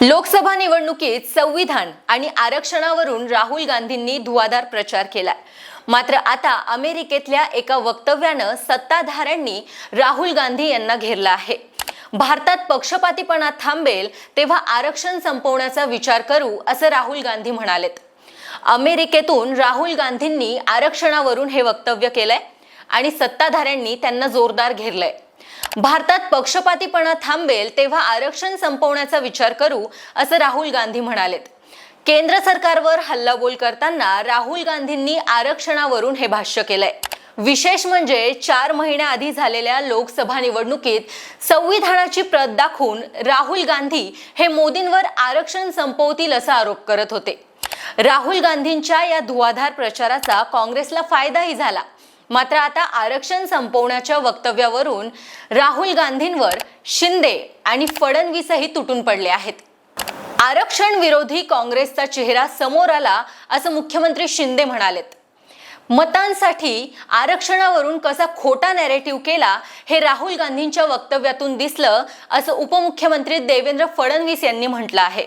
लोकसभा निवडणुकीत संविधान आणि आरक्षणावरून राहुल गांधींनी धुवाधार प्रचार केलाय. मात्र आता अमेरिकेतल्या एका वक्तव्यानं सत्ताधाऱ्यांनी राहुल गांधी यांना घेरला आहे. भारतात पक्षपातीपणा थांबेल तेव्हा आरक्षण संपवण्याचा विचार करू असं राहुल गांधी म्हणालेत. अमेरिकेतून राहुल गांधींनी आरक्षणावरून हे वक्तव्य केलंय आणि सत्ताधाऱ्यांनी त्यांना जोरदार घेरलंय. भारतात पक्षपातीपणा थांबेल तेव्हा आरक्षण संपवण्याचा विचार करू असं राहुल गांधी म्हणालेत. केंद्र सरकारवर हल्लाबोल करताना राहुल गांधींनी आरक्षणावरून हे भाष्य केलंय. विशेष म्हणजे चार महिन्याआधी झालेल्या लोकसभा निवडणुकीत संविधानाची प्रत दाखवून राहुल गांधी हे मोदींवर आरक्षण संपवतील असा आरोप करत होते. राहुल गांधींच्या या धुवाधार प्रचाराचा काँग्रेसला फायदाही झाला. मात्र आता आरक्षण संपवण्याच्या वक्तव्यावरून राहुल गांधींवर शिंदे आणि फडणवीसही तुटून पडले आहेत. आरक्षण विरोधी काँग्रेसचा चेहरा समोर आला असं मुख्यमंत्री शिंदे म्हणालेत. मतांसाठी आरक्षणावरून कसा खोटा नॅरेटिव्ह केला हे राहुल गांधींच्या वक्तव्यातून दिसलं असं उपमुख्यमंत्री देवेंद्र फडणवीस यांनी म्हटलं आहे.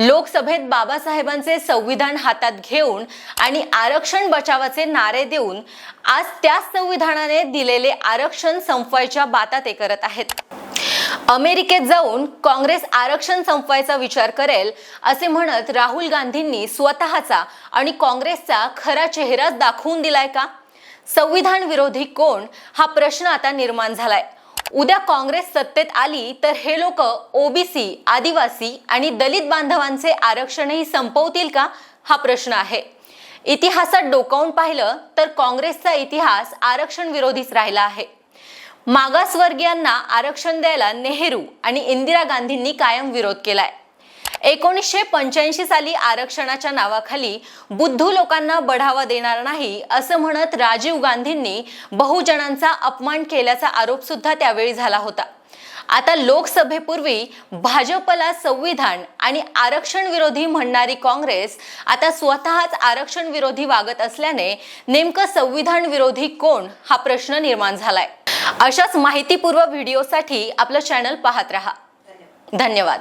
लोकसभेत बाबासाहेबांचे संविधान हातात घेऊन आणि आरक्षण बचावाचे नारे देऊन आज त्याच संविधानाने दिलेले आरक्षण संपवायच्या बाता ते करत आहेत. अमेरिकेत जाऊन काँग्रेस आरक्षण संपवायचा विचार करेल असे म्हणत राहुल गांधींनी स्वतःचा आणि काँग्रेसचा खरा चेहराच दाखवून दिलाय का? संविधान विरोधी कोण? हा प्रश्न आता निर्माण झालाय. उद्या काँग्रेस सत्तेत आली तर हे लोक ओबीसी आदिवासी आणि दलित बांधवांचे आरक्षणही संपवतील का? हा प्रश्न आहे. इतिहासात डोकावून पाहिलं तर काँग्रेसचा इतिहास आरक्षण विरोधीच राहिला आहे. मागासवर्गीयांना आरक्षण द्यायला नेहरू आणि इंदिरा गांधींनी कायम विरोध केलाय. एकोणीसशे पंच्याऐंशी साली आरक्षणाच्या नावाखाली बुद्धू लोकांना बढावा देणार नाही असं म्हणत राजीव गांधींनी बहुजनांचा अपमान केल्याचा आरोप सुद्धा त्यावेळी झाला होता. आता लोकसभेपूर्वी भाजपला संविधान आणि आरक्षण विरोधी म्हणणारी काँग्रेस आता स्वतःच आरक्षण विरोधी वागत असल्याने नेमकं संविधान विरोधी कोण हा प्रश्न निर्माण झालाय. अशाच माहितीपूर्व व्हिडिओसाठी आपलं चॅनल पाहत रहा. धन्यवाद.